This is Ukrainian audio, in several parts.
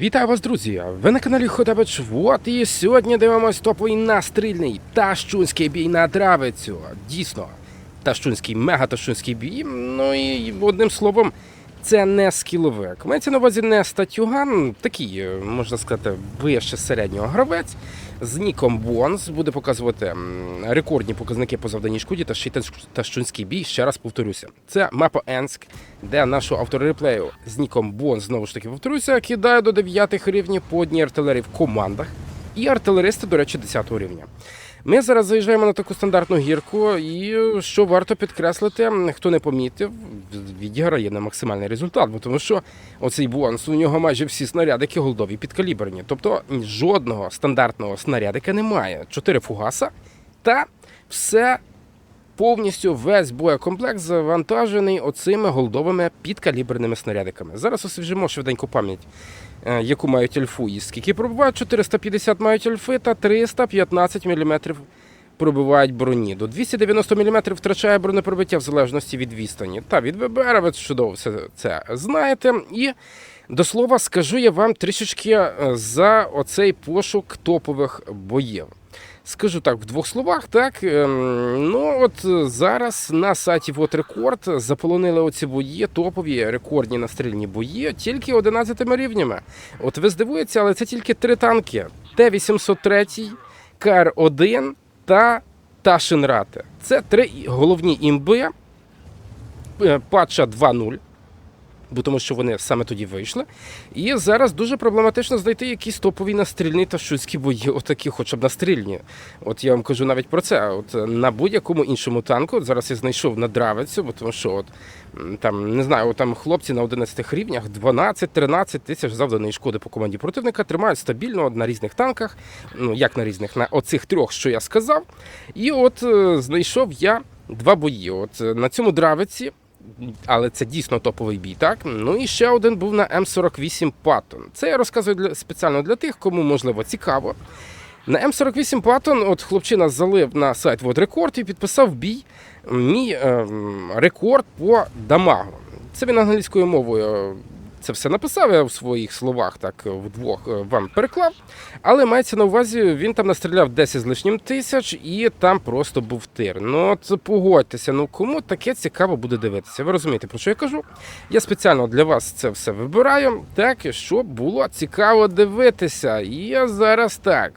Вітаю вас, друзі! Ви на каналі Ходабич. Вот і сьогодні дивимось топовий настрільний ташчунський бій на травицю. Дійсно, ташчунський, мега-ташчунський бій. Ну і одним словом, це не скіловик. Мається на увазі не статюган, такий, е, можна сказати, вище середнього гравець. З ніком Бонс буде показувати рекордні показники по завданій шкоді та ще й таш- бій. Ще раз повторюся. Це мапа Енск, де нашого автора реплею з ніком Бонс, знову ж таки повторюся, кидає до 9 рівнів по одній артилерії в командах. І артилеристи, до речі, 10 рівня. Ми зараз заїжджаємо на таку стандартну гірку, і що варто підкреслити, хто не помітив, відіграє на максимальний результат, бо тому що оцей бонус у нього майже всі снарядики голдові підкаліберні. Тобто жодного стандартного снарядика немає. Чотири фугаса та все повністю весь боєкомплект завантажений оцими голдовими підкаліберними снарядиками. Зараз освіжимо швиденько пам'ять, яку мають ельфу скільки пробувають. 450 мають ельфи та 315 мм пробивають броні. До 290 мм втрачає бронепробиття в залежності від відстані. Та від ВБР ви чудово все це знаєте. І до слова, скажу я вам трішечки е, за оцей пошук топових боїв. Скажу так в двох словах, так ем, ну от е, зараз на сайті Вот Рекорд заполонили оці бої, топові рекордні настрільні бої, тільки 11 рівнями. От ви здивуєтеся, але це тільки три танки: Т-803, КР-1 та Ташинрате. Це три головні імби е, Патча 2.0 бо тому що вони саме тоді вийшли. І зараз дуже проблематично знайти якісь топові настрільні та шуцькі бої, отакі, хоча б настрільні. От я вам кажу навіть про це. От на будь-якому іншому танку, зараз я знайшов на дравицю, бо тому що от там не знаю, от там хлопці на 11 рівнях 12-13 тисяч завданої шкоди по команді противника тримають стабільно на різних танках. Ну як на різних, на оцих трьох, що я сказав. І от е, знайшов я два бої. От е, на цьому дравиці але це дійсно топовий бій, так? Ну і ще один був на М48 Patton. Це я розказую для, спеціально для тих, кому можливо цікаво. На М48 Patton от хлопчина залив на сайт Вот Рекорд і підписав бій мій е, рекорд по дамагу. Це він англійською мовою це все написав я в своїх словах, так вдвох е, вам переклав. Але мається на увазі, він там настріляв 10 з лишнім тисяч, і там просто був тир. Ну от погодьтеся, ну кому таке цікаво буде дивитися. Ви розумієте, про що я кажу? Я спеціально для вас це все вибираю, так щоб було цікаво дивитися. І я зараз так.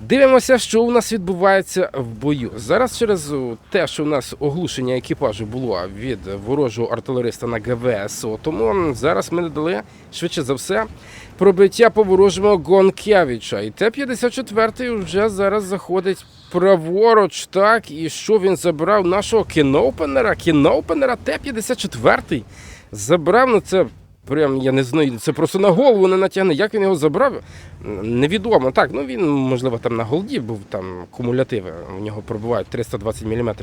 Дивимося, що у нас відбувається в бою. Зараз через те, що у нас оглушення екіпажу було від ворожого артилериста на ГВСО, тому зараз ми додали швидше за все пробиття по ворожому Гонкевича. І Т-54 вже зараз заходить праворуч, так, і що він забрав нашого кіноупенера, кіноупенера Т-54 забрав, ну це Прям я не знаю, це просто на голову не натягне. Як він його забрав? Невідомо. Так, ну він, можливо, там на голді був там кумулятиви. У нього пробувають 320 мм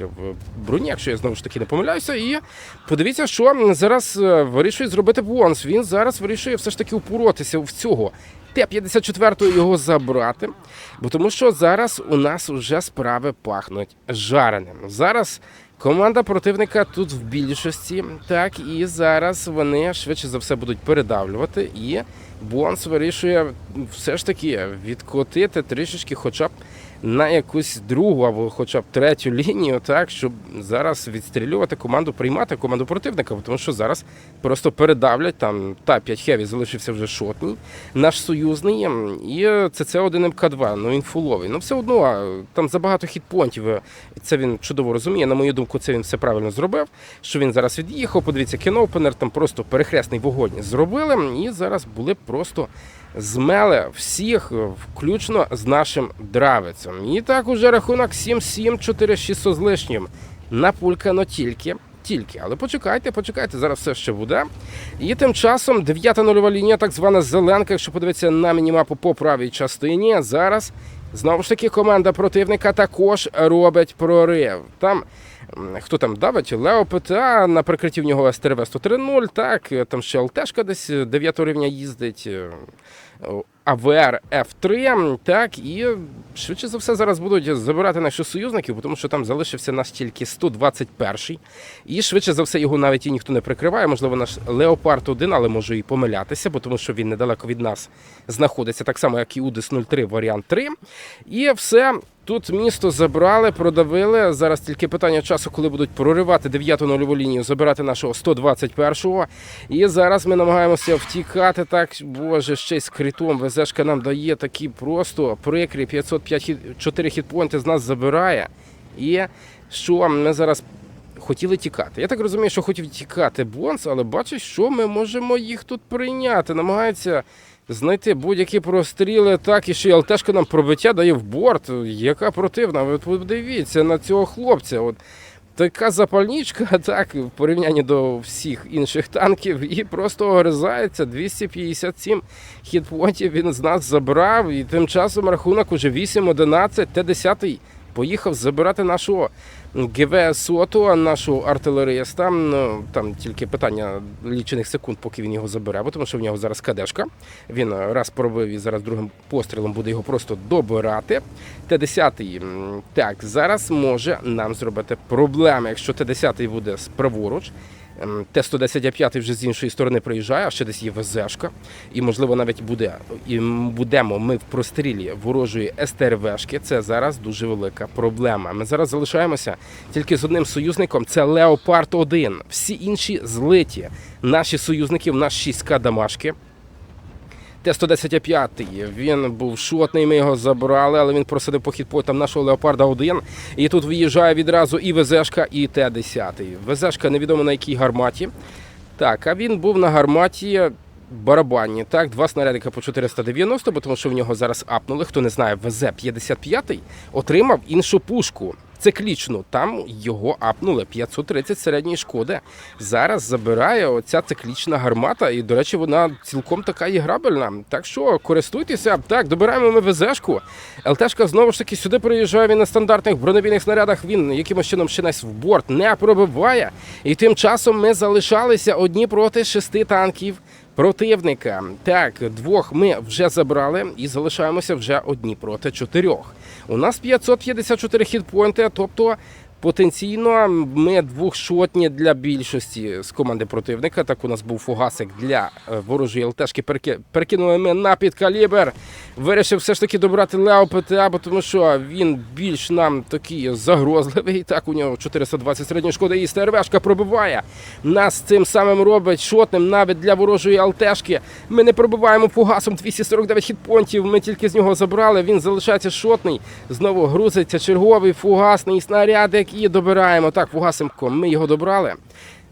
броні, якщо я знову ж таки не помиляюся. І подивіться, що зараз е, вирішує зробити Бонс. Він зараз вирішує все ж таки упоротися в цього. Т-54 його забрати, бо тому що зараз у нас вже справи пахнуть жареним. Зараз команда противника тут в більшості, так і зараз вони швидше за все будуть передавлювати. І Бонс вирішує все ж таки відкотити трішечки, хоча б на якусь другу або хоча б третю лінію, так щоб зараз відстрілювати команду, приймати команду противника, тому що зараз просто передавлять там та 5 хеві залишився вже шотний, наш союзний, і це це 1 МК2, ну він фуловий. Ну все одно а, там забагато хітпонтів. е, Це він чудово розуміє. На мою думку, це він все правильно зробив. Що він зараз від'їхав. Подивіться, кінопенер там просто перехресний вогонь зробили, і зараз були просто змели всіх, е, включно з нашим дравицем. І так уже рахунок 7-7, 4-6 з лишнім. Напулькано тільки. Тільки, але почекайте, почекайте, зараз все ще буде. І тим часом дев'ята нульова лінія, так звана зеленка, якщо подивитися на мінімапу по правій частині. Зараз знову ж таки команда противника також робить прорив. Там хто там давить? Лео ПТА, на прикритті в нього СТРВ 103.0, так, там ще ЛТшка десь 9 рівня їздить. Е, АВР F3. Так, і швидше за все зараз будуть забирати наших союзників, тому що там залишився нас тільки 121-й. І швидше за все його навіть і ніхто не прикриває. Можливо, наш Леопард 1, але може і помилятися, бо тому що він недалеко від нас знаходиться, так само, як і Удис 03, варіант 3. І все. Тут місто забрали, продавили. Зараз тільки питання часу, коли будуть проривати 9-ту нульову лінію, забирати нашого 121-го. І зараз ми намагаємося втікати так. Боже, ще й з критом. ВЗшка нам дає такі просто прикрі 505 хіт, 4 хітпойнти з нас забирає. І що ми зараз хотіли тікати. Я так розумію, що хотів тікати Бонс, але бачиш, що ми можемо їх тут прийняти. Намагається знайти будь-які простріли, так і ще й ЛТшка нам пробиття дає в борт. Яка противна. Ви подивіться на цього хлопця. От така запальничка, так, в порівнянні до всіх інших танків, і просто огризається. 257 хітпонтів він з нас забрав. І тим часом рахунок уже 8-11, Т-10 поїхав забирати нашого ГВ Суато, нашого артилериста. Ну, там тільки питання лічених секунд, поки він його забере, бо тому що в нього зараз кадешка. Він раз пробив і зараз другим пострілом буде його просто добирати. Т-10 так зараз може нам зробити проблеми, якщо Т-10 буде праворуч. Ем, Т-110 вже з іншої сторони приїжджає, а ще десь є ВЗшка. І, можливо, навіть буде, і будемо ми в прострілі ворожої СТРВшки. Це зараз дуже велика проблема. Ми зараз залишаємося тільки з одним союзником. Це Леопард 1. Всі інші злиті. Наші союзники, в нас 6К дамашки. Т-110 він був шотний, ми його забрали, але він просидив похід по хітпойтам нашого Леопарда 1. І тут виїжджає відразу і ВЗшка, і Т-10. ВЗшка невідомо на якій гарматі. Так, а він був на гарматі барабанні. Так, два снарядика по 490, бо тому що в нього зараз апнули. Хто не знає, ВЗ-55 отримав іншу пушку. Циклічну, там його апнули 530 середньої шкоди. Зараз забирає оця циклічна гармата, і, до речі, вона цілком така іграбельна. Так що користуйтеся. Так, добираємо ми ВЗшку. ЛТшка знову ж таки сюди приїжджає. Він на стандартних бронебійних снарядах. Він якимось чином ще в борт не пробиває. І тим часом ми залишалися одні проти шести танків. Противника так, двох ми вже забрали і залишаємося вже одні проти чотирьох. У нас 554 хітпоінти, тобто потенційно ми двохшотні для більшості з команди противника. Так у нас був фугасик для е, ворожої ЛТшки. Перекинули ми на підкалібр. Вирішив все ж таки добрати Лео ПТА, бо тому що він більш нам такий загрозливий. Так, у нього 420 середньої шкоди і СТРВшка пробиває. Нас цим самим робить шотним навіть для ворожої ЛТшки. Ми не пробиваємо фугасом 249 хітпонтів. Ми тільки з нього забрали. Він залишається шотний. Знову грузиться черговий фугасний снарядик і добираємо. Так, фугасимком ми його добрали.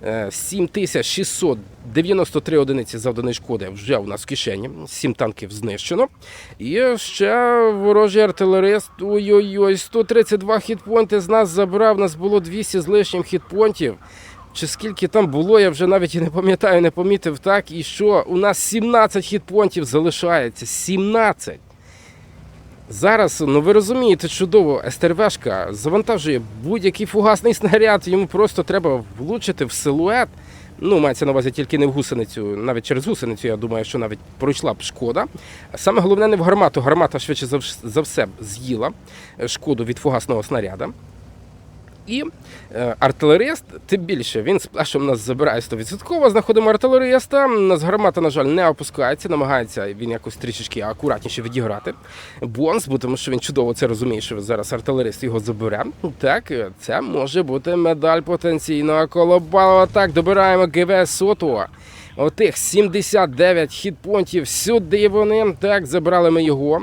Е, 7693 одиниці завданої шкоди вже у нас в кишені. 7 танків знищено. І ще ворожий артилерист. Ой-ой-ой, 132 хітпонти з нас забрав. Нас було 200 з лишнім хітпонтів. Чи скільки там було, я вже навіть і не пам'ятаю, не помітив так. І що у нас 17 хітпонтів залишається. 17. Зараз, ну ви розумієте, чудово, СТРВшка завантажує будь-який фугасний снаряд, йому просто треба влучити в силует. Ну, мається на увазі тільки не в гусеницю, навіть через гусеницю, я думаю, що навіть пройшла б шкода. Саме головне не в гармату. Гармата швидше за все з'їла е, шкоду від фугасного снаряда. І е, артилерист, тим більше, він сплешом нас забирає 100%. Знаходимо артилериста. Нас гармата, на жаль, не опускається, намагається він якось трішечки акуратніше відіграти. Бонс, бо тому що він чудово це розуміє, що зараз артилерист його забере. Так, е, це може бути медаль потенційного колобалова. Так, добираємо ГВ Соту. Отих 79 хітпонтів сюди вони. Так, забрали ми його.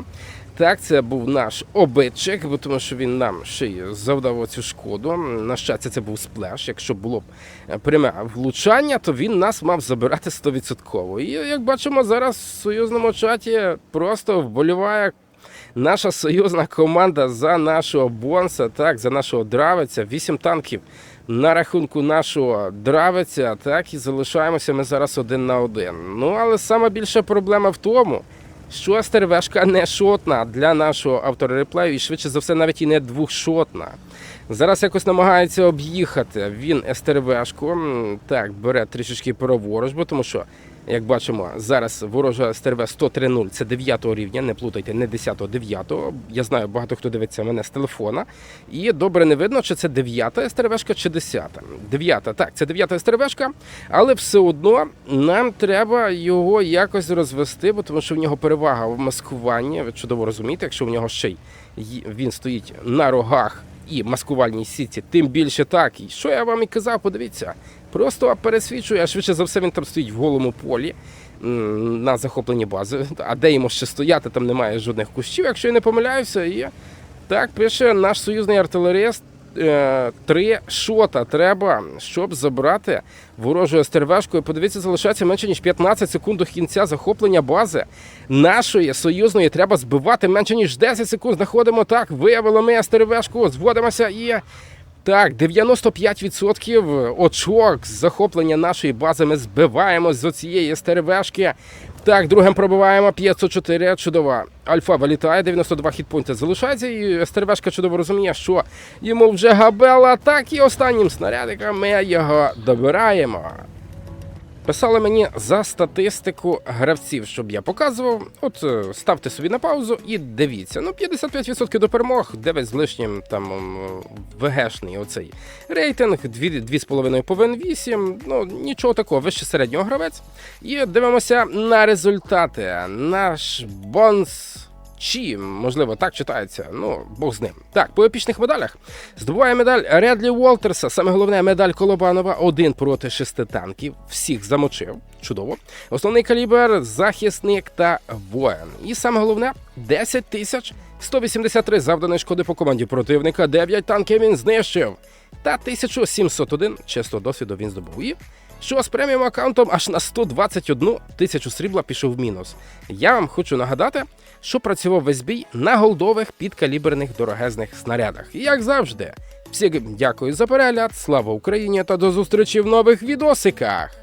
Так, це був наш обидчик, бо тому що він нам ще й завдав цю шкоду. На щастя, це був сплеш. Якщо було б е, пряме влучання, то він нас мав забирати 100%. І як бачимо, зараз в союзному чаті просто вболіває наша союзна команда за нашого бонса, так, за нашого дравиця. Вісім танків на рахунку нашого дравиця. Так, і залишаємося ми зараз один на один. Ну, але сама більша проблема в тому що стервешка не шотна для нашого автореплею і швидше за все навіть і не двохшотна. Зараз якось намагається об'їхати він СТРВшку. Так, бере трішечки праворуч, бо тому що Як бачимо, зараз ворожа СТРВ 103.0 це 9 рівня, не плутайте, не 10-го, 9-го. Я знаю, багато хто дивиться мене з телефона. І добре не видно, чи це 9 СТРВшка чи 10. 9, так, це 9 СТРВшка, але все одно нам треба його якось розвести, бо тому що в нього перевага в маскуванні. Ви чудово розумієте, якщо в нього ще й- він стоїть на рогах і маскувальній сітці, тим більше так. І що я вам і казав, подивіться. Просто пересвічує, а швидше за все він там стоїть в голому полі на захопленні бази. А де йому ще стояти, там немає жодних кущів, якщо я не помиляюся. І так пише наш союзний артилерист. е, Три шота треба, щоб забрати ворожу СТРВшку. І подивіться, залишається менше ніж 15 секунд до кінця захоплення бази. Нашої союзної треба збивати менше ніж 10 секунд. Знаходимо так. Виявили ми СТРВшку, зводимося і так, 95% очок з захоплення нашої бази ми збиваємо з оцієї стервешки. Так, другим пробиваємо 504. Чудова. Альфа вилітає, 92 хітпойнти залишається. І стервешка чудово розуміє, що йому вже габела. Так і останнім снарядиком ми його добираємо. Писали мені за статистику гравців, щоб я показував. От е, ставте собі на паузу і дивіться. Ну, 55% до перемог, 9 з лишнім там ВГшний оцей рейтинг, 2,5 повин 8. Ну нічого такого, вище середнього гравець. І дивимося на результати. Наш бонс. Чи, можливо, так читається, ну, Бог з ним. Так, по епічних медалях здобуває медаль Редлі Уолтерса. Саме головне медаль Колобанова один проти шести танків. Всіх замочив. Чудово. Основний калібр, захисник та воїн. І саме головне 10 тисяч 183 завданої шкоди по команді противника. 9 танків він знищив. Та 1701 чисто досвіду він здобув. І що з преміум аккаунтом аж на 121 тисячу срібла пішов в мінус. Я вам хочу нагадати, що працював весь бій на голдових підкаліберних дорогезних снарядах. Як завжди, всім дякую за перегляд, слава Україні та до зустрічі в нових відосиках!